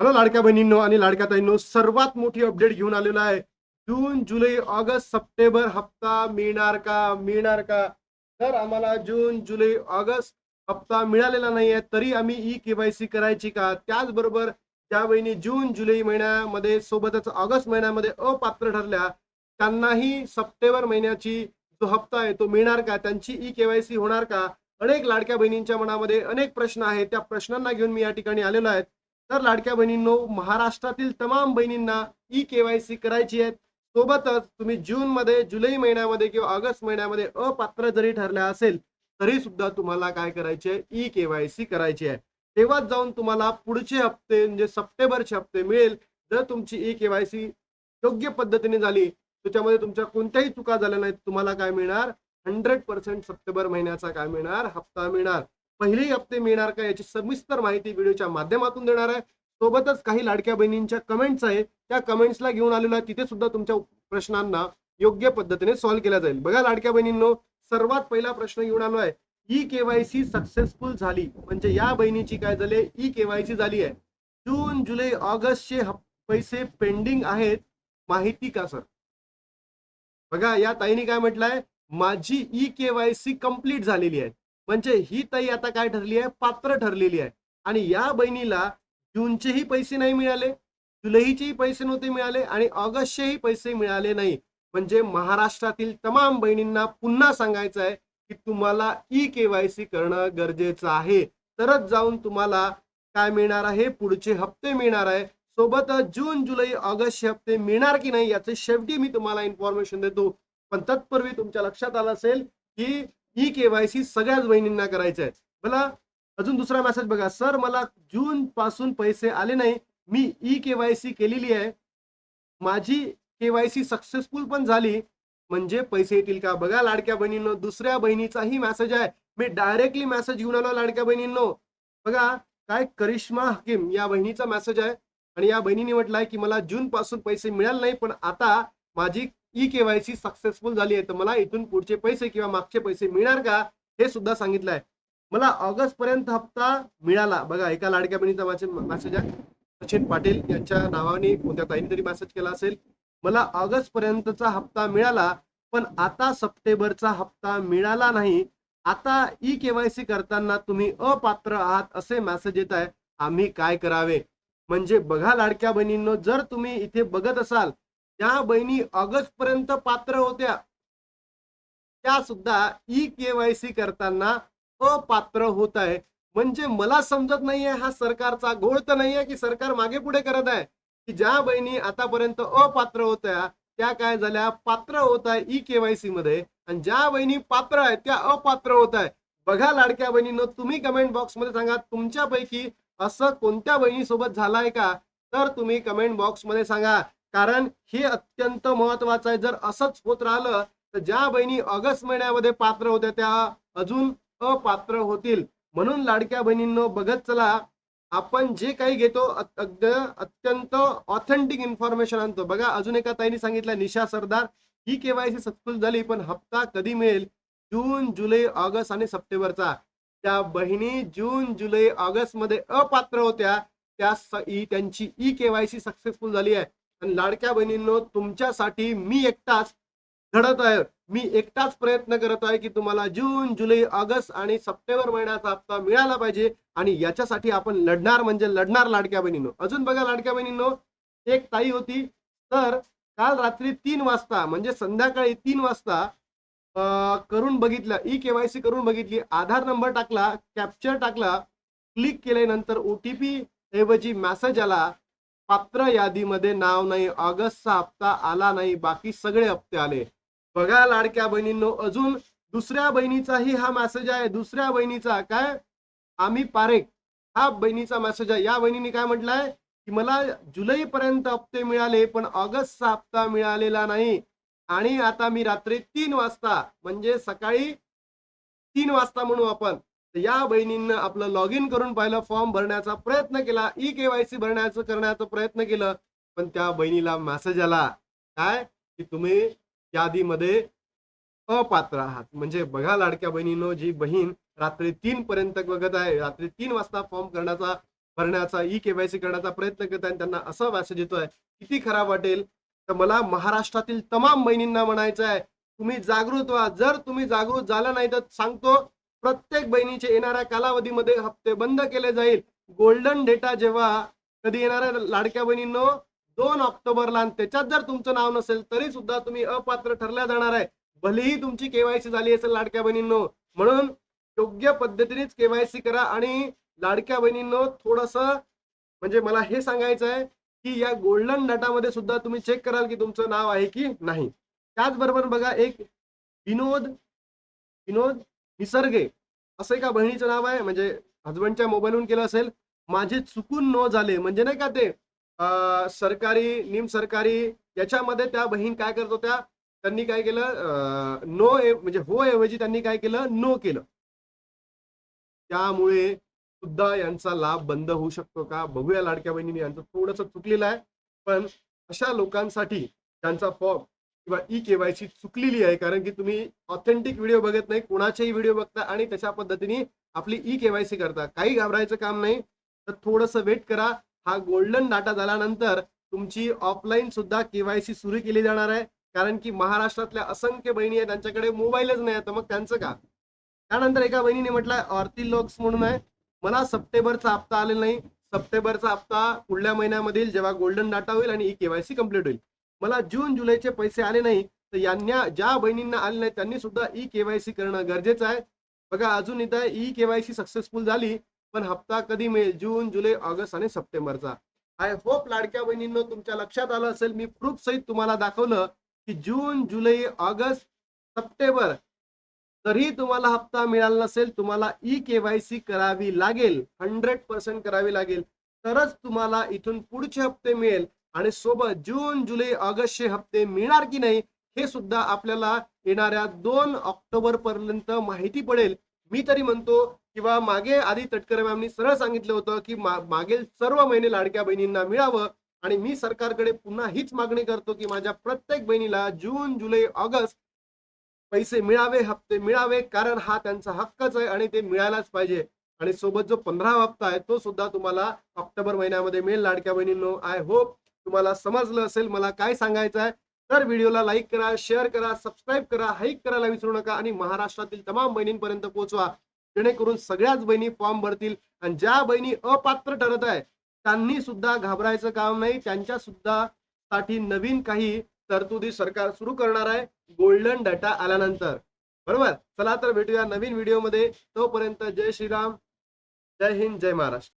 Hello लाडक्या बहिणींनो आणि लाडक्या ताईंनो सर्वात मोठी अपडेट घेऊन आलेलो आहे. जून जुलै ऑगस्ट सप्टेंबर हप्ता मिळणार का? मिळणार का? तर आम्हाला जून जुलै ऑगस्ट हप्ता मिळालेला नाही आहे तरी आम्ही ई केवायसी करायची का? त्याचबरोबर ज्या बहिणी जून जुलै महिन्यामध्ये सोबतच ऑगस्ट महिन्यामध्ये अपात्र ठरल्या त्यांनाही सप्टेंबर महिन्याची जो हप्ता आहे तो मिळणार का? त्यांची ई केवायसी होणार का? अनेक लाडक्या बहिणींच्या मनामध्ये अनेक प्रश्न आहेत. त्या प्रश्नांना घेऊन मी या ठिकाणी आलेलो आहे. तर लाडक्या बहिणींनो महाराष्ट्रातील तमाम बहिणींना ई केवायसी करायची आहे. सोबतच तुम्ही जून मध्ये जुलै महिन्यामध्ये किंवा ऑगस्ट महिन्यामध्ये अपात्र जरी ठरल्या असेल तरी सुद्धा तुम्हाला काय करायचे ई केवायसी करायची आहे. तेव्हाच जाऊन तुम्हाला पुढचे हप्ते म्हणजे सप्टेंबरचे हप्ते मिळेल. जर तुमची ई केवायसी योग्य पद्धतीने झाली त्याच्यामध्ये तुमच्या कोणत्याही चुका झाल्या नाहीत तुम्हाला काय मिळणार? हंड्रेड पर्सेंट सप्टेंबर महिन्याचा काय मिळणार? हप्ता मिळणार. पहिले हप्ते मिळणार का याची सविस्तर माहिती व्हिडिओच्या माध्यमातून देणार आहे. सोबतच काही लाडक्या बहिणींच्या कमेंट्स आहे. त्या कमेंट्सला घेऊन आलेलो आहे. तिथे सुद्धा तुमच्या प्रश्नांना योग्य पद्धतीने सॉल्व्ह केला जाईल. बघा लाडक्या बहिणींनो सर्वात पहिला प्रश्न घेऊन आलो आहे. ई केवायसी सक्सेसफुल झाली. म्हणजे या बहिणीची काय झाली ई केवायसी झाली आहे. जून जुलै ऑगस्टचे पैसे पेंडिंग आहेत. माहिती का सर बघा या ताईने काय म्हटलंय? माझी ई केवायसी कंप्लीट झालेली आहे. म्हणजे ही ताई आता काय ठरली आहे? पात्र ठरलेली आहे. आणि या बहिणीला जूनचेही पैसे नाही मिळाले जुलैचेही पैसे नव्हते मिळाले आणि ऑगस्टचेही पैसे मिळाले नाही. म्हणजे महाराष्ट्रातील तमाम बहिणींना पुन्हा सांगायचं आहे की तुम्हाला ई केवायसी करणं गरजेचं आहे. तरच जाऊन तुम्हाला काय मिळणार आहे? पुढचे हप्ते मिळणार आहे. सोबतच जून जुलै ऑगस्टचे हप्ते मिळणार की नाही याचे शेवटी मी तुम्हाला इन्फॉर्मेशन देतो. पण तत्पूर्वी तुमच्या लक्षात आलं असेल की ई केवायसी सगळ्याच बहिणींना करायचं आहे मला अजून दुसरा मेसेज बघा. सर मला जून पासून पैसे आले नाही. मी ई केवायसी केलेली आहे. माझी केवायसी सक्सेसफुल पण झाली. म्हणजे पैसे येतील का? बघा लाडक्या बहिणींनो दुसऱ्या बहिणीचाही मेसेज आहे. मी डायरेक्टली मेसेज घेऊन आलो लाडक्या बहिणींनो. बघा काय करिश्मा हकीम या बहिणीचा मेसेज आहे. आणि या बहिणीने म्हटलंय की मला जून पासून पैसे मिळाले नाही पण आता माझी ई केवायसी सक्सेसफुल झाली आहे तर मला इथून पुढचे पैसे किंवा मागचे पैसे मिळणार का हे सुद्धा सांगितलंय मला ऑगस्ट पर्यंत हप्ता मिळाला. बघा एका लाडक्या बहिणीचा मेसेज आहे. सचिन पाटील यांच्या नावाने कोणत्या ताईने तरी मेसेज केला असेल. मला ऑगस्ट पर्यंतचा हप्ता मिळाला पण आता सप्टेंबरचा हप्ता मिळाला नाही. आता ई केवायसी करताना तुम्ही अपात्र आहात असे मेसेज येत आहे. आम्ही काय करावे? म्हणजे बघा लाडक्या बहिणींनो जर तुम्ही इथे बघत असाल ज्या बहिणी ऑगस्ट पर्यंत पात्र होत्या. त्या सुद्धा ई केवायसी करताना अपात्र होत आहे. म्हणजे मला समजत नाहीये हा सरकारचा घोळ तर नाहीये की सरकार मागे पुढे करत आहे. की ज्या बहिणी आतापर्यंत अपात्र होत्या त्या काय झाल्या? पात्र होत आहे ई केवायसी मध्ये. आणि ज्या बहिणी पात्र आहेत त्या अपात्र होत आहे. बघा लाडक्या बहिणीनं तुम्ही कमेंट बॉक्समध्ये सांगा तुमच्यापैकी असं कोणत्या बहिणीसोबत झालाय का? तर तुम्ही कमेंट बॉक्समध्ये सांगा. कारण हे अत्यंत महत्वाचं आहे. जर असंच होत राहिलं तर ज्या बहिणी ऑगस्ट महिन्यामध्ये पात्र होत्या त्या अजून अपात्र होतील. म्हणून लाडक्या बहिणींनो बघत चला आपण जे काही घेतो अत्यंत ऑथेंटिक इन्फॉर्मेशन आणतो. बघा अजून एका ताईने सांगितलं निशा सरदार ही केवायसी सक्सेसफुल झाली पण हप्ता कधी मिळेल? जून जुलै ऑगस्ट आणि सप्टेंबरचा. त्या बहिणी जून जुलै ऑगस्टमध्ये अपात्र होत्या त्या त्यांची ई केवायसी सक्सेसफुल झाली आहे. लाडक्या बहिणींनो तुमच्यासाठी मी एकटाच घडत आहे. मी एकटाच प्रयत्न करत आहे की तुम्हाला जून जुलै ऑगस्ट आणि सप्टेंबर महिन्याचा हप्ता मिळाला पाहिजे आणि याच्यासाठी आपण लढणार म्हणजे लढणार लाडक्या बहिणींनो. अजून बघा लाडक्या बहिणींनो एक ताई होती. तर काल रात्री तीन वाजता म्हणजे संध्याकाळी तीन वाजता करून बघितलं ई केवायसी करून बघितली आधार नंबर टाकला कॅप्चर टाकला क्लिक केल्यानंतर ओटीपी ऐवजी मॅसेज आला पात्र यादीमध्ये नाव नाही ऑगस्टचा हप्ता आला नाही बाकी सगळे हप्ते आले. बघा लाडक्या बहिणींनो अजून दुसऱ्या बहिणीचाही हा मेसेज आहे. दुसऱ्या बहिणीचा काय? आम्ही पारेख. हा बहिणीचा मेसेज आहे. या बहिणीने काय म्हटलंय? की मला जुलै पर्यंत हप्ते मिळाले पण ऑगस्टचा हप्ता मिळालेला नाही. आणि आता मी रात्री तीन वाजता म्हणजे सकाळी तीन वाजता म्हणू आपण या बहिणींना आपलं लॉग इन करून पाहिलं फॉर्म भरण्याचा प्रयत्न केला ई केवायसी भरण्याचं करण्याचा प्रयत्न केलं पण त्या बहिणीला मेसेज आला काय? की तुम्ही यादीमध्ये अपात्र आहात. म्हणजे बघा लाडक्या बहिणीनो जी बहीण रात्री तीन पर्यंत बघत आहे रात्री तीन वाजता फॉर्म करण्याचा भरण्याचा ई केवायसी करण्याचा प्रयत्न करत आणि त्यांना असा मेसेज येतोय किती खराब वाटेल? तर मला महाराष्ट्रातील तमाम बहिणींना म्हणायचं आहे तुम्ही जागृत व्हा जर तुम्ही जागृत झाला नाही तर सांगतो प्रत्येक बहिणीचे येणाऱ्या कालावधीमध्ये हप्ते बंद केले जाईल. गोल्डन डेटा जेव्हा कधी येणाऱ्या लाडक्या बहिणींनो दोन ऑक्टोबरला आणि त्याच्यात जर तुमचं नाव नसेल तरी सुद्धा तुम्ही अपात्र ठरल्या जाणार आहे. भलेही तुमची केवायसी झाली असेल लाडक्या बहिणींनो म्हणून योग्य पद्धतीनेच केवायसी करा आणि लाडक्या बहिणींनो थोडस म्हणजे मला हे सांगायचं आहे की या गोल्डन डाटामध्ये सुद्धा तुम्ही चेक कराल की तुमचं नाव आहे की नाही. त्याचबरोबर बघा एक विनोद विनोद निसर्गे असं एका बहिणीचं नाव आहे म्हणजे हजबंडच्या मोबाईलवरून केलं असेल माझे चुकून नो झाले म्हणजे नाही का ते अं, सरकारी निम सरकारी याच्यामध्ये त्या बहीण काय करत होत्या त्यांनी काय केलं नो म्हणजे हो ऐवजी त्यांनी काय केलं नो केलं. त्यामुळे सुद्धा यांचा लाभ बंद होऊ शकतो का? बघूया लाडक्या बहिणीने यांचं थोडंसं चुकलेलं आहे पण अशा लोकांसाठी त्यांचा फॉर्म किंवा ई केवायसी चुकलेली आहे कारण की तुम्ही ऑथेंटिक व्हिडिओ बघत नाही कुणाचेही व्हिडिओ बघता आणि तशा पद्धतीने आपली ई केवायसी करता. काही घाबरायचं काम नाही तर थोडंसं वेट करा. हा गोल्डन डाटा झाल्यानंतर तुमची ऑफलाईन सुद्धा केवायसी सुरू केली जाणार आहे. कारण की महाराष्ट्रातल्या असंख्य बहिणी आहेत त्यांच्याकडे मोबाईलच नाही तर मग त्यांचं का? त्यानंतर एका बहिणीने म्हटलं ऑर्थी लॉक्स म्हणून आहे. मला सप्टेंबरचा हप्ता आलेला नाही. सप्टेंबरचा हप्ता पुढल्या महिन्यामधील जेव्हा गोल्डन डाटा होईल आणि ई केवायसी कंप्लीट होईल. मला जून जुलैचे पैसे आले नाही तर यांना ज्या बहिणींना आले नाही त्यांनी सुद्धा ई केवायसी करणं गरजेचं आहे. बघा अजून इथं ई केवायसी सक्सेसफुल झाली पण हप्ता कधी मिळेल? जून जुलै ऑगस्ट आणि सप्टेंबरचा. आय होप लाडक्या बहिणींनो तुमच्या लक्षात आलं असेल मी प्रूफ सहित तुम्हाला दाखवलं की जून जुलै ऑगस्ट सप्टेंबर तरी तुम्हाला हप्ता मिळाला नसेल तुम्हाला ई केवायसी करावी लागेल. हंड्रेड पर्सेंट करावी लागेल. तरच तुम्हाला इथून पुढचे हप्ते मिळेल. आणि सोबत जून जुलै ऑगस्टचे हप्ते मिळणार की नाही हे सुद्धा आपल्याला येणाऱ्या दोन ऑक्टोबर पर्यंत माहिती पडेल. मी तरी म्हणतो किंवा मागे आधी तटकरे मॅमनी सरळ सांगितलं होतं की मा- मागील सर्व महिने लाडक्या बहिणींना मिळावं. आणि मी सरकारकडे पुन्हा हीच मागणी करतो की माझ्या प्रत्येक बहिणीला जून जुलै ऑगस्ट पैसे मिळावे हप्ते मिळावे कारण हा त्यांचा हक्कच आहे आणि ते मिळायलाच पाहिजे. आणि सोबत जो पंधरा हप्ता आहे तो सुद्धा तुम्हाला ऑक्टोबर महिन्यामध्ये मिळेल लाडक्या बहिणींनो. आय होप तुम्हाला समजलं असेल मला काय सांगायचं आहे तर व्हिडिओला लाईक करा शेअर करा सबस्क्राईब करा हाईक करायला विसरू नका आणि महाराष्ट्रातील तमाम बहिणींपर्यंत पोहोचवा. जेणेकरून सगळ्याच बहिणी फॉर्म भरतील आणि ज्या बहिणी अपात्र ठरत आहे त्यांनी सुद्धा घाबरायचं काम नाही. त्यांच्या सुद्धा साठी नवीन काही तरतुदी सरकार सुरू करणार आहे गोल्डन डाटा आल्यानंतर. बरोबर? चला तर भेटूया नवीन व्हिडिओमध्ये तोपर्यंत जय श्रीराम. जय हिंद जय महाराष्ट्र.